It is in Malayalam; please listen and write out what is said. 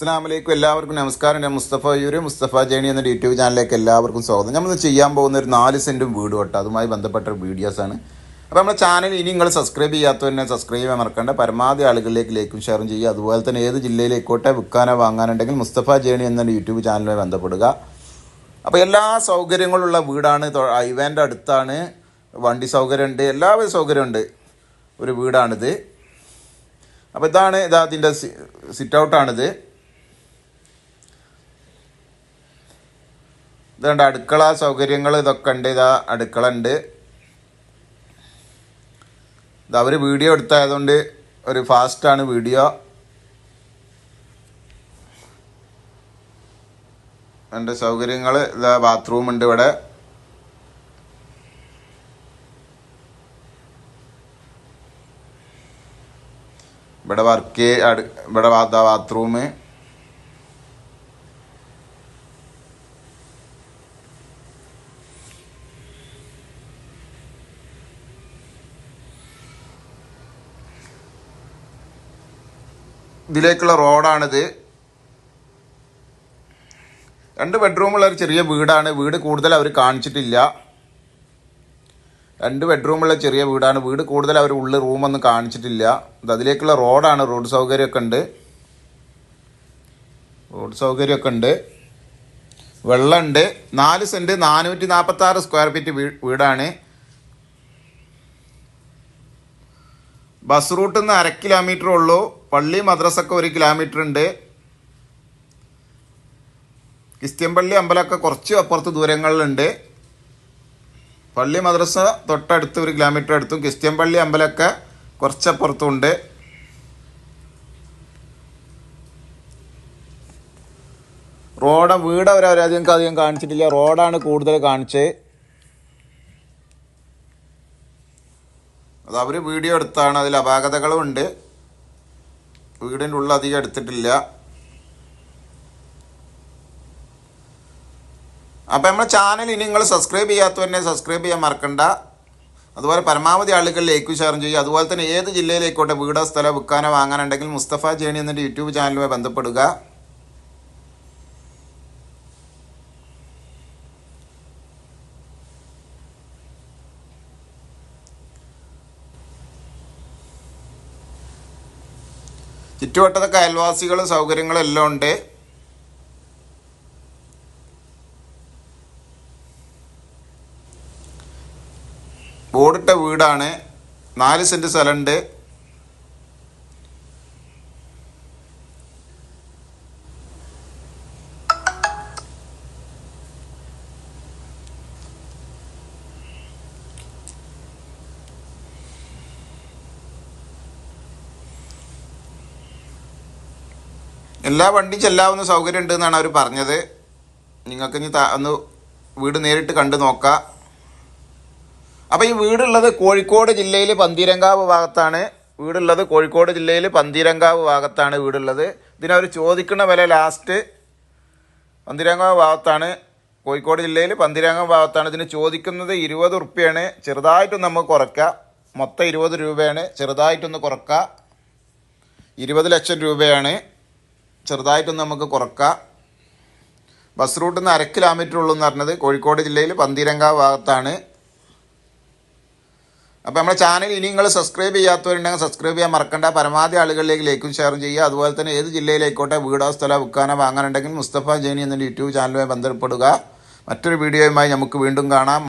അസ്സാം വലൈക്കും എല്ലാവർക്കും നമസ്കാരം. ഞാൻ മുസ്തഫ യൂര് മുസ്തഫ ജേണി എന്ന യൂട്യൂബ് ചാനലിലേക്ക് എല്ലാവർക്കും സ്വാഗതം. നമ്മൾ ചെയ്യാൻ പോകുന്ന ഒരു നാല് സെന്റും വീട് കേട്ടോ. അതുമായി ബന്ധപ്പെട്ട വീഡിയോസാണ് അപ്പോൾ നമ്മുടെ ചാനൽ ഇനി നിങ്ങൾ സബ്സ്ക്രൈബ് ചെയ്യാത്തവരെ സബ്സ്ക്രൈബ് ചെയ്യാൻ മറക്കേണ്ട. പരമാവധി ആളുകളിലേക്ക് ലൈക്കും ഷെയറും ചെയ്യുക. അതുപോലെ തന്നെ ഏത് ജില്ലയിലേക്കോട്ടെ വിൽക്കാനോ വാങ്ങാനുണ്ടെങ്കിൽ മുസ്തഫ ജേണി എന്ന യൂട്യൂബ് ചാനലുമായി ബന്ധപ്പെടുക. അപ്പോൾ എല്ലാ സൗകര്യങ്ങളുള്ള വീടാണ്. ഐവാന്റെ അടുത്താണ്. വണ്ടി സൗകര്യമുണ്ട്. എല്ലാവിധ സൗകര്യമുണ്ട്. ഒരു വീടാണിത്. അപ്പോൾ ഇതാണ് ഇതാ അതിന്റെ സിറ്റ് ഔട്ടാണിത് ഇതുണ്ട് അടുക്കള സൗകര്യങ്ങൾ ഇതൊക്കെ ഉണ്ട് ഇതാ അടുക്കള ഉണ്ട്. ഇത് അവർ വീഡിയോ എടുത്തായതുകൊണ്ട് ഒരു ഫാസ്റ്റാണ് വീഡിയോ. എന്റെ സൗകര്യങ്ങൾ ഇതാ ബാത്റൂം ഉണ്ട് ഇവിടെ. ഇവിടെ വർക്ക് ഇവിടെ ബാത്റൂം ഇതിലേക്കുള്ള റോഡാണിത്. രണ്ട് ബെഡ്റൂമുള്ള ഒരു ചെറിയ വീടാണ്. വീട് കൂടുതൽ അവർ കാണിച്ചിട്ടില്ല. രണ്ട് ബെഡ്റൂമുള്ള ചെറിയ വീടാണ്. വീട് കൂടുതൽ അവർ ഉള്ളിൽ റൂമൊന്നും കാണിച്ചിട്ടില്ല. ഇത് അതിലേക്കുള്ള റോഡാണ്. റോഡ് സൗകര്യമൊക്കെ ഉണ്ട് റോഡ് സൗകര്യമൊക്കെ ഉണ്ട് വെള്ളമുണ്ട് നാല് സെന്റ് നാനൂറ്റി നാൽപ്പത്തി ആറ് സ്ക്വയർ ഫീറ്റ് വീടാണ്. ബസ് റൂട്ടിൽ നിന്ന് അര കിലോമീറ്റർ ഉള്ളൂ. പള്ളി മദ്രസൊക്കെ ഒരു കിലോമീറ്റർ ഉണ്ട്. ക്രിസ്ത്യൻപള്ളി അമ്പലമൊക്കെ കുറച്ച് അപ്പുറത്ത് ദൂരങ്ങളിലുണ്ട്. പള്ളി മദ്രസ തൊട്ടടുത്ത് ഒരു കിലോമീറ്റർ അടുത്തും ക്രിസ്ത്യൻപള്ളി അമ്പലമൊക്കെ കുറച്ചപ്പുറത്തുണ്ട് റോഡ് വീട് അവരധികം അധികം കാണിച്ചിട്ടില്ല. റോഡാണ് കൂടുതൽ കാണിച്ചത്. അത് അവർ വീഡിയോ എടുത്താണ്. അതിൽ അപാകതകളും ഉണ്ട്. വീടിന്റെ ഉള്ളിൽ അധികം എടുത്തിട്ടില്ല. അപ്പോൾ നമ്മുടെ ചാനൽ ഇനി നിങ്ങൾ സബ്സ്ക്രൈബ് ചെയ്യാത്തവരെ സബ്സ്ക്രൈബ് ചെയ്യാൻ മറക്കണ്ട. അതുപോലെ പരമാവധി ആളുകളിലേക്ക് ഷെയർ ചെയ്യുക. അതുപോലെ തന്നെ ഏത് ജില്ലയിലേക്കോട്ടെ വീടോ സ്ഥലം വിൽക്കാനോ വാങ്ങാനുണ്ടെങ്കിൽ മുസ്തഫ ജേണി എന്ന യൂട്യൂബ് ചാനലുമായി ബന്ധപ്പെടുക. ചുറ്റുവട്ടത്തൊക്കെ അയൽവാസികളും സൗകര്യങ്ങളെല്ലാം ഉണ്ട്. ഓടിട്ട വീടാണ്. നാല് സെന്റ് സ്ഥലമുണ്ട്. എല്ലാ വണ്ടി ചെല്ലാവുന്ന സൗകര്യം ഉണ്ട് എന്നാണ് അവർ പറഞ്ഞത്. നിങ്ങൾക്ക് ഇനി ഒന്ന് വീട് നേരിട്ട് കണ്ടു നോക്കാം. അപ്പോൾ ഈ വീടുള്ളത് കോഴിക്കോട് ജില്ലയിൽ പന്തീരങ്കാവ് ഭാഗത്താണ്. വീടുള്ളത് കോഴിക്കോട് ജില്ലയിൽ പന്തീരങ്കാവ് ഭാഗത്താണ് വീടുള്ളത്. ഇതിനവർ ചോദിക്കുന്ന വില ലാസ്റ്റ് പന്തീരങ്കാവ് ഭാഗത്താണ്. കോഴിക്കോട് ജില്ലയിൽ പന്തീരങ്കാവ് ഭാഗത്താണ്. ഇതിന് ചോദിക്കുന്നത് ഇരുപത് ഉറുപ്പ്യാണ്. ചെറുതായിട്ടൊന്ന് നമുക്ക് കുറയ്ക്കാം. മൊത്തം ഇരുപത് രൂപയാണ്. ചെറുതായിട്ടൊന്ന് കുറക്കുക ഇരുപത് ലക്ഷം രൂപയാണ്. ചെറുതായിട്ടൊന്ന് നമുക്ക് കുറക്കാം. ബസ് റൂട്ടിൽ നിന്ന് അര കിലോമീറ്റർ ഉള്ളൂ എന്ന് പറഞ്ഞത്. കോഴിക്കോട് ജില്ലയിൽ പന്തീരങ്കാവ് ഭാഗത്താണ്. അപ്പോൾ നമ്മുടെ ചാനൽ ഇനി നിങ്ങൾ സബ്സ്ക്രൈബ് ചെയ്യാത്തവരുണ്ടെങ്കിൽ സബ്സ്ക്രൈബ് ചെയ്യാൻ മറക്കണ്ട. പരമാവധി ആളുകളിലേക്ക് ലൈക്കും ഷെയറും ചെയ്യുക. അതുപോലെ തന്നെ ഏത് ജില്ലയിലേക്കോട്ടെ വീടോ സ്ഥലമോ വിൽക്കാനോ വാങ്ങാനുണ്ടെങ്കിൽ മുസ്തഫ ജൈനി എന്ന യൂട്യൂബ് ചാനലുമായി ബന്ധപ്പെടുക. മറ്റൊരു വീഡിയോയുമായി നമുക്ക് വീണ്ടും കാണാം.